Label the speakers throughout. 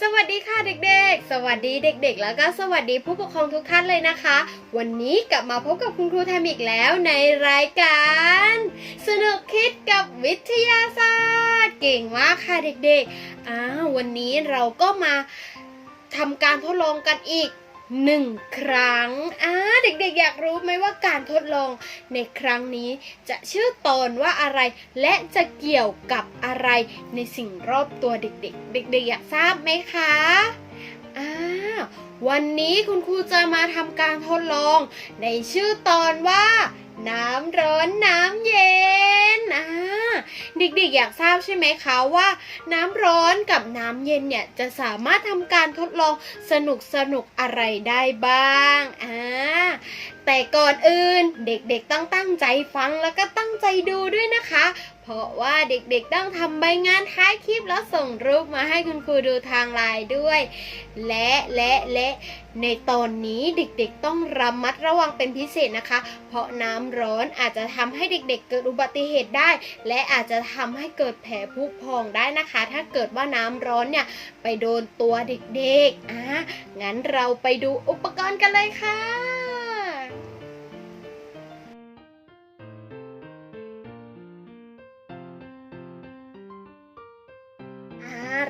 Speaker 1: สวัสดีค่ะเด็กๆ สวัสดีเด็ก ๆ แล้วก็สวัสดีผู้ปกครองทุกท่านเลยนะคะ วันนี้กลับมาพบกับคุณครูไทมอีกแล้วในรายการ สนุกคิดกับวิทยาศาสตร์ เก่งมากค่ะเด็กๆ อ้าววันนี้เราก็มา ทำการทดลองกันอีกหนึ่งครั้งอ่าเด็กๆ อยากรู้ไหมว่าการทดลองในครั้งนี้ จะชื่อตอนว่าอะไร และจะเกี่ยวกับอะไรในสิ่งรอบตัวเด็กๆ เด็กๆ อยากทราบไหมคะอ่าวันนี้คุณครูจะมาทำการทดลองในชื่อตอนว่า น้ำร้อนน้ำเย็นอ่าเด็กๆอยากทราบใช่ไหมคะว่า น้ำร้อนกับน้ำเย็นเนี่ยจะสามารถทำการทดลองสนุกสนุกอะไรได้บ้างอ่าแต่ก่อนอื่นเด็กๆต้องตั้งใจฟังแล้วก็ตั้งใจดูด้วยนะคะ เพราะว่าเด็กๆต้องทำใบงานท้ายคลิปแล้วส่งรูปมาให้คุณครูดูทางไลน์ด้วย และและและในตอนนี้เด็กๆต้องระมัดระวังเป็นพิเศษนะคะ เพราะน้ำร้อนอาจจะทำให้เด็กๆเกิดอุบัติเหตุได้ และอาจจะทำให้เกิดแผลผุพองได้นะคะ ถ้าเกิดว่าน้ำร้อนเนี่ยไปโดนตัวเด็กๆอะงั้นเราไปดูอุปกรณ์กันเลยค่ะ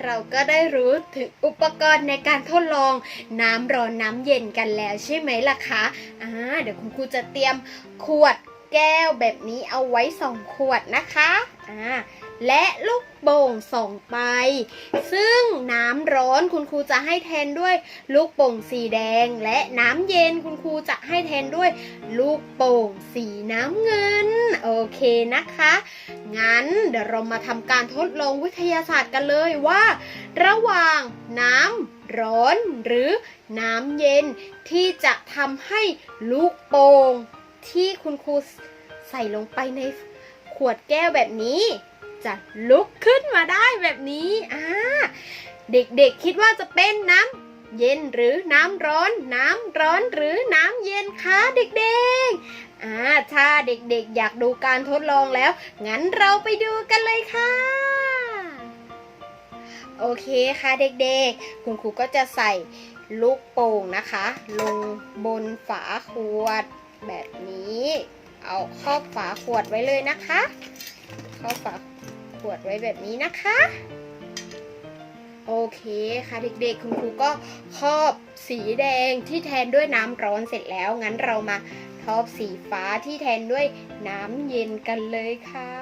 Speaker 1: เราก็ได้รู้ถึงอุปกรณ์ในการทดลองน้ำร้อนน้ำเย็นกันแล้วใช่ไหมล่ะคะอ่าเดี๋ยวคุณครูจะเตรียมขวดแก้วแบบนี้เอาไว้สองขวดนะคะอ่า และลูกโป่งสองใบซึ่งน้ำร้อนคุณครูจะให้แทนด้วยลูกโป่งสีแดง และน้ำเย็นคุณครูจะให้แทนด้วย ลูกโป่งสีน้ำเงิน โอเคนะคะ งั้นเดี๋ยวเรามาทำการทดลองวิทยาศาสตร์กันเลยว่า ระหว่างน้ำร้อนหรือน้ำเย็นที่จะทำให้ลูกโป่งที่คุณครูใส่ลงไปในขวดแก้วแบบนี้ จะลุกขึ้นมาได้แบบนี้อ่าเด็กๆคิดว่าจะเป็นน้ำเย็นหรือน้ำร้อน น้ำร้อนหรือน้ำเย็นคะเด็กๆอ่าถ้าเด็กๆ อยากดูการทดลองแล้ว งั้นเราไปดูกันเลยค่ะ โอเคค่ะเด็กๆ คุณครูก็จะใส่ลูกโป่งนะคะ ลงบนฝาขวดแบบนี้ เอาครอบฝาขวดไว้เลยนะคะครอบฝาข ขวดไว้แบบนี้นะคะ โอเคค่ะเด็กๆ คุณครูก็ครอบสีแดงที่แทนด้วยน้ำร้อนเสร็จแล้ว งั้นเรามาครอบสีฟ้าที่แทนด้วยน้ำเย็นกันเลยค่ะ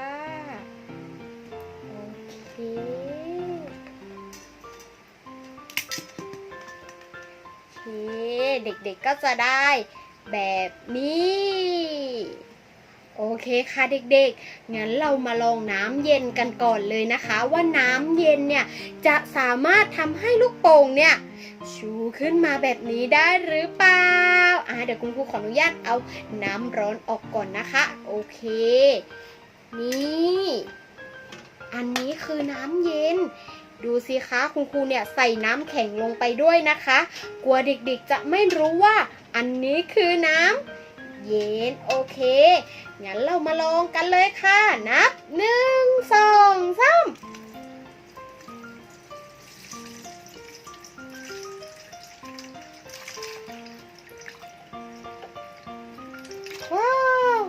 Speaker 1: โอเคโอเค เด็กๆก็จะได้แบบนี้ โอเคค่ะเด็กๆ งั้นเรามาลองน้ำเย็นกันก่อนเลยนะคะ ว่าน้ำเย็นเนี่ยจะสามารถทำให้ลูกโป่งเนี่ยชูขึ้นมาแบบนี้ได้หรือเปล่าอ่าเดี๋ยวคุณครูขออนุญาตเอาน้ำร้อนออกก่อนนะคะ โอเค นี่ อันนี้คือน้ำเย็น ดูสิคะคุณครูเนี่ยใส่น้ำแข็งลงไปด้วยนะคะ กลัวเด็กๆจะไม่รู้ว่า อันนี้คือน้ำ เย็นโอเค งั้นเรามาลองกันเลยค่ะ นับหนึ่งสองสามว้าว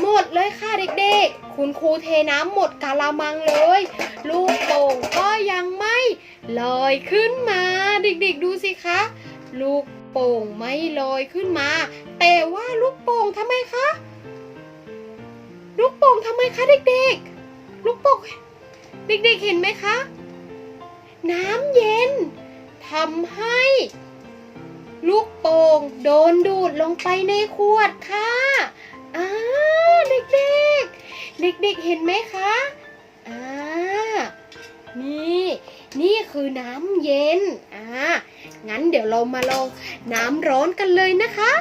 Speaker 1: หมดเลยค่ะเด็กๆ คุณครูเทน้ำหมดกาละมังเลย ลูกโป่งก็ยังไม่ลอยขึ้นมา เด็กๆดูสิคะ ลูก โป่งไม่ลอยขึ้นมา แต่ว่าลูกโป่งทำไมคะ ลูกโป่งทำไมคะเด็กๆ ลูกโป่งเด็กๆเห็นไหมคะ น้ำเย็นทำให้ ลูกโป่งโดนดูดลงไปในขวดค่ะอ่าเด็กๆ เด็กๆเห็นไหมคะอ่านี่ นี่คือน้ำเย็นอ่า งั้นเดี๋ยวเรามาลองน้ำร้อนกันเลยนะคะ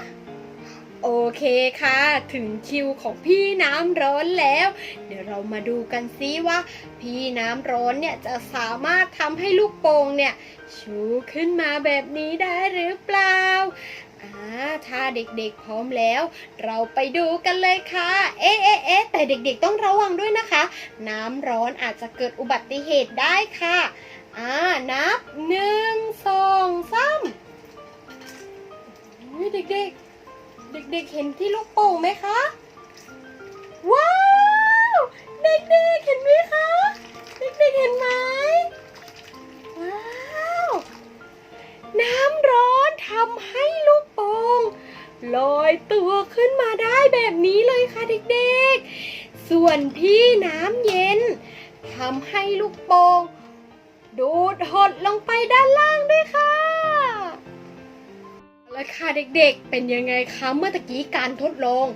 Speaker 1: โอเคค่ะ ถึงคิวของพี่น้ำร้อนแล้ว เดี๋ยวเรามาดูกันซิว่า พี่น้ำร้อนเนี่ยจะสามารถทำให้ลูกโป่งเนี่ยชูขึ้นมาแบบนี้ได้หรือเปล่าอ่าถ้าเด็กๆพร้อมแล้ว เราไปดูกันเลยค่ะ เอ๊ะเอ๊ะเอ๊ะแต่เด็กๆต้องระวังด้วยนะคะ น้ำร้อนอาจจะเกิดอุบัติเหตุได้ค่ะ อ่า นับหนึ่งสองสามอุ๊ยเด็กๆ เด็กๆ เห็นที่ลูกโป่งไหมคะ ว้าว เด็กๆ เห็นไหมคะ เด็กๆ เห็นไหม ว้าว น้ำร้อนทำให้ลูกโป่งลอยตัวขึ้นมาได้แบบนี้เลยค่ะเด็กๆ ส่วนที่น้ำเย็นทำให้ลูกโป่ง ดูดหดลงไปด้านล่างด้วยค่ะเอาละค่ะเด็กๆ เป็นยังไงคะเมื่อตะกี้การทดลอง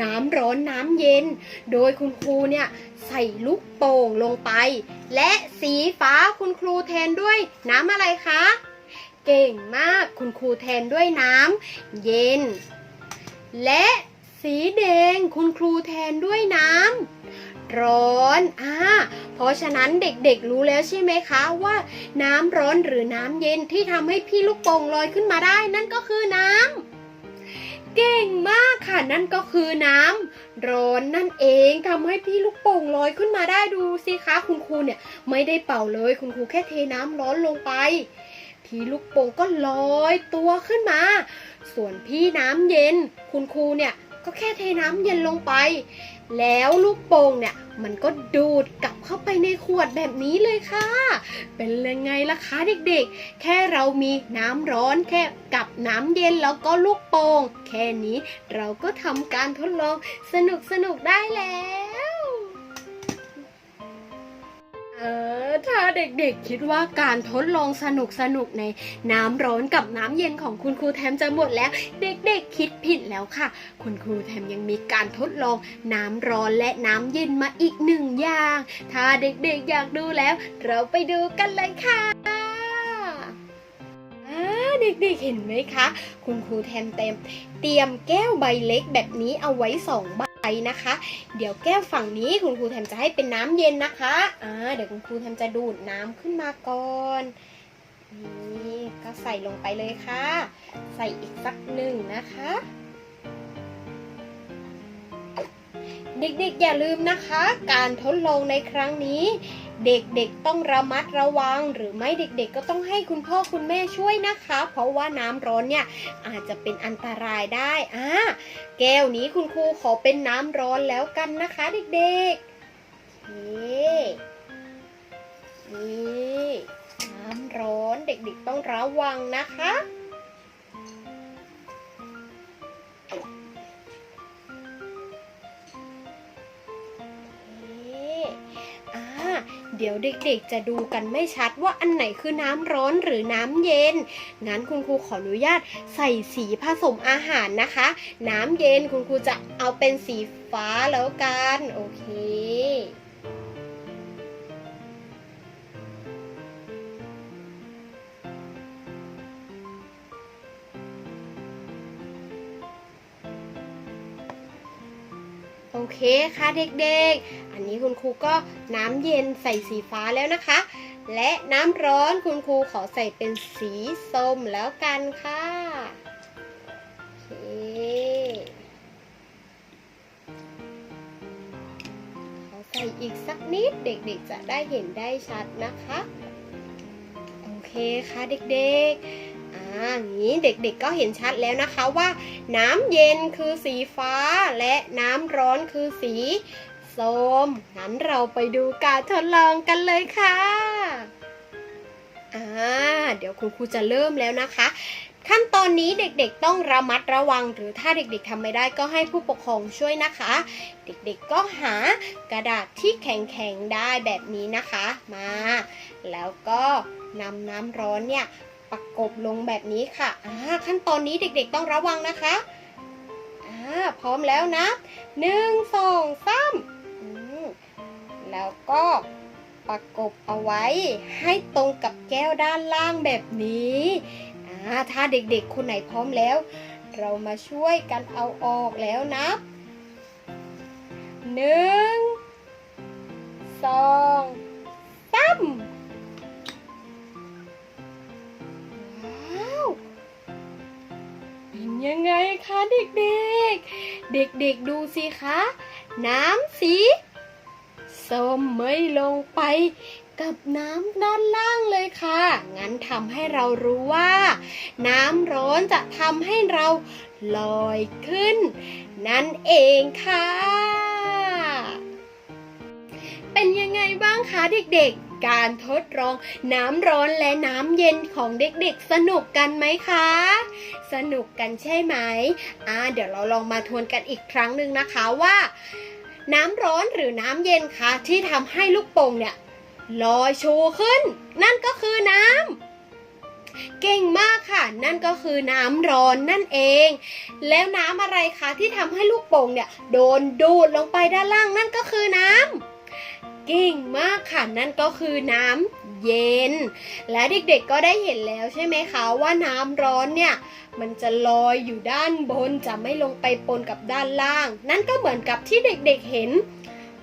Speaker 1: น้ำร้อนน้ำเย็น โดยคุณครูเนี่ยใส่ลูกโป่งลงไป และสีฟ้าคุณครูแทนด้วยน้ำอะไรคะ เก่งมากคุณครูแทนด้วยน้ำเย็น และสีแดงคุณครูแทนด้วยน้ำร้อนอ่าเพราะฉะนั้นเด็กๆรู้แล้วใช่ไหมคะว่า น้ำร้อนหรือน้ำเย็นที่ทำให้พี่ลูกโป่งลอยขึ้นมาได้นั่นก็คือน้ำเก่งมากค่ะนั่นก็คือน้ำร้อนนั่นเองทำให้พี่ลูกโป่งลอยขึ้นมาได้ดูสิคะคุณครูเนี่ยไม่ได้เป่าเลยคุณครูแค่เทน้ำร้อนลงไป พี่ลูกโป่งก็ลอยตัวขึ้นมา ส่วนพี่น้ำเย็น คุณครูเนี่ยก็แค่เทน้ำเย็นลงไป แล้วลูกโป่งเนี่ยมันก็ดูดกลับเข้าไปในขวดแบบนี้เลยค่ะ เป็นยังไงล่ะคะเด็กๆ แค่เรามีน้ำร้อนแค่กับน้ำเย็นแล้วก็ลูกโป่งแค่นี้เราก็ทำการทดลองสนุกสนุกได้แล้ว เออ ถ้าเด็กๆคิดว่าการทดลองสนุกสนุกๆในน้ำร้อนกับน้ำเย็นของคุณครูแทมจะหมดแล้ว เด็กๆคิดผิดแล้วค่ะ คุณครูแทมยังมีการทดลองน้ำร้อนและน้ำเย็นมาอีกหนึ่งอย่าง ถ้าเด็กๆอยากดูแล้ว เราไปดูกันเลยค่ะเด็กๆเห็นไหมคะ คุณครูแทมเต็ม เตรียมแก้วใบเล็กแบบนี้เอาไว้สองใบ นะคะ เดี๋ยวแก้วฝั่งนี้คุณครูแทมจะให้เป็นน้ำเย็นนะคะอ่าเดี๋ยวคุณครูแทมจะดูดน้ำขึ้นมาก่อนนี่ก็ใส่ลงไปเลยค่ะ ใส่อีกสักหนึ่งนะคะ เด็กๆอย่าลืมนะคะ การทดลองในครั้งนี้ เด็กๆต้องระมัดระวัง หรือไม่เด็กๆ ก็ต้องให้คุณพ่อคุณแม่ช่วยนะคะ เพราะว่าน้ำร้อนเนี่ยอาจจะเป็นอันตรายได้อ่าแก้วนี้คุณครูขอเป็นน้ำร้อนแล้วกันนะคะเด็กๆโอเคนี่น้ำร้อนเด็กๆต้องระวังนะคะ เดี๋ยวเด็กๆ จะดูกันไม่ชัดว่าอันไหนคือน้ำร้อนหรือน้ำเย็น งั้นคุณครูขออนุญาตใส่สีผสมอาหารนะคะ น้ำเย็นคุณครูจะเอาเป็นสีฟ้าแล้วกัน โอเค โอเคค่ะเด็กๆ อันนี้คุณครูก็น้ำเย็นใส่สีฟ้าแล้วนะคะ และน้ำร้อนคุณครูขอใส่เป็นสีส้มแล้วกันค่ะโอเคขอใส่อีกสักนิดเด็กๆ จะได้เห็นได้ชัดนะคะ โอเคค่ะเด็กๆ อ่างนี้เด็กๆก็เห็นชัดแล้วนะคะว่า น้ำเย็นคือสีฟ้า และน้ำร้อนคือสีส้มงั้นเราไปดูการทดลองกันเลยค่ะอ่าเดี๋ยวคุณครูจะเริ่มแล้วนะคะ ขั้นตอนนี้เด็กๆต้องระมัดระวัง หรือถ้าเด็กๆทำไม่ได้ก็ให้ผู้ปกครองช่วยนะคะ เด็กๆก็หากระดาษที่แข็งๆได้แบบนี้นะคะ มา แล้วก็นำน้ำร้อนเนี่ย ประกบลงแบบนี้ค่ะอ่าขั้นตอนนี้เด็กๆต้องระวังนะคะอ่าพร้อมแล้วนะหนึ่งสองสามอืมแล้วก็ประกบเอาไว้ให้ตรงกับแก้วด้านล่างแบบนี้อ่าถ้าเด็กๆ คนไหนพร้อมแล้ว เรามาช่วยกันเอาออกแล้วนะหนึ่งสองสาม ยังไงคะเด็กๆ เด็กๆดูสิคะ น้ำสีส้มไม่ลงไปกับน้ำด้านล่างเลยค่ะ งั้นทำให้เรารู้ว่า น้ำร้อนจะทำให้เราลอยขึ้น นั่นเองค่ะ เป็นยังไงบ้างคะเด็กๆ การทดลองน้ำร้อนและน้ำเย็นของเด็กๆ สนุกกันไหมคะ สนุกกันใช่ไหมอ่าเดี๋ยวเราลองมาทวนกันอีกครั้งหนึ่งนะคะว่า น้ำร้อนหรือน้ำเย็นคะที่ทำให้ลูกโป่งเนี่ยลอยชูขึ้น นั่นก็คือน้ำเก่งมากค่ะ นั่นก็คือน้ำร้อนนั่นเอง แล้วน้ำอะไรคะที่ทำให้ลูกโป่งเนี่ย โดนดูดลงไปด้านล่างนั่นก็คือน้ำ เก่งมากค่ะนั่นก็คือน้ำเย็น และเด็กๆก็ได้เห็นแล้วใช่ไหมคะว่าน้ำร้อนเนี่ยมันจะลอยอยู่ด้านบนจะไม่ลงไปปนกับด้านล่าง นั่นก็เหมือนกับที่เด็กๆเห็น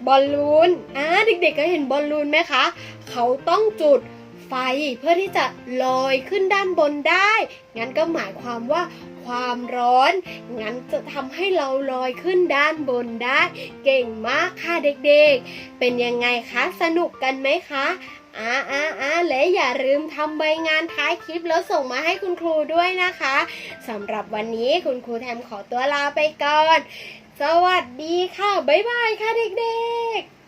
Speaker 1: บอลลูนอ่าเด็กๆก็เห็นบอลลูนไหมคะ เขาต้องจุดไฟเพื่อที่จะลอยขึ้นด้านบนได้ งั้นก็หมายความว่า ความร้อน งั้นจะทำให้เราลอยขึ้นด้านบนได้ เก่งมากค่ะเด็กๆ เป็นยังไงคะ สนุกกันไหมคะอ่าอ่าอ่าและอย่าลืมทำใบงานท้ายคลิปแล้วส่งมาให้คุณครูด้วยนะคะสำหรับวันนี้คุณครูแทมขอตัวลาไปก่อน สวัสดีค่ะ บ๊ายบายค่ะเด็กๆ